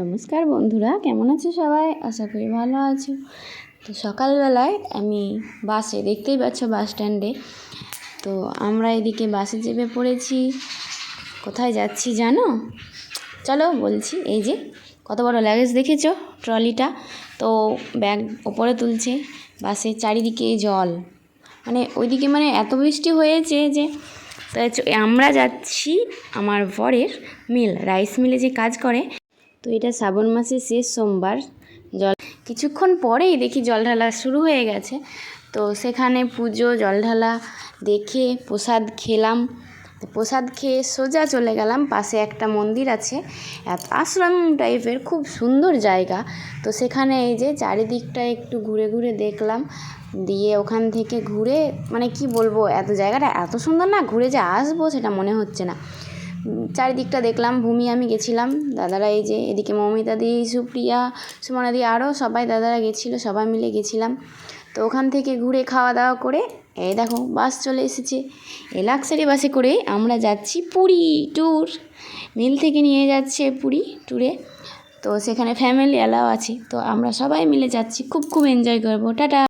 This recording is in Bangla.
নমস্কার বন্ধুরা, কেমন আছো সবাই? আশা করি ভালো আছো। তো সকালবেলায় আমি বাসে, দেখতেই পাচ্ছ বাস স্ট্যান্ডে। তো আমরা এদিকে বাসে চেপে পড়েছি। কোথায় যাচ্ছি জানো? চলো বলছি, এই যে কত বড় লাগেজ দেখেছ ট্রলিটা? তো ব্যাগ ওপরে তুলছে বাসের চারিদিকে জল। মানে ওইদিকে মানে এত বৃষ্টি হয়েছে যে আমরা যাচ্ছি আমার বরের মিল রাইস মিলে যে কাজ করে। তো এটা শ্রাবণ মাসের শেষ সোমবার, জল কিছুক্ষণ পরেই দেখি জল ঢালা শুরু হয়ে গেছে। তো সেখানে পুজো, জল ঢালা দেখে প্রসাদ খেলাম। প্রসাদ খেয়ে সোজা চলে গেলাম, পাশে একটা মন্দির আছে। আশ্রম টাইপের, খুব সুন্দর জায়গা। তো সেখানে এই যে চারিদিকটা একটু ঘুরে ঘুরে দেখলাম। দিয়ে ওখান থেকে ঘুরে মানে কি বলব, এত জায়গাটা এত সুন্দর না, ঘুরে যে আসব সেটা মনে হচ্ছে না। চারিদিকটা দেখলাম, ভূমি আমি গেছিলাম। দাদারা এই যে এদিকে মৌমিতা দি, সুপ্রিয়া, সুমনা দি আরও সবাই দাদারা গেছিল, সবাই মিলে গেছিলাম। তো ওখান থেকে ঘুরে খাওয়া দাওয়া করে এই দেখো বাস চলে এসেছে। এই লাক্সারি বাসে করে আমরা যাচ্ছি পুরী ট্যুর। মিল থেকে নিয়ে যাচ্ছে পুরী ট্যুরে। তো সেখানে ফ্যামিলি অ্যালাও আছে। তো আমরা সবাই মিলে যাচ্ছি। খুব খুব এনজয় করব। টাটা।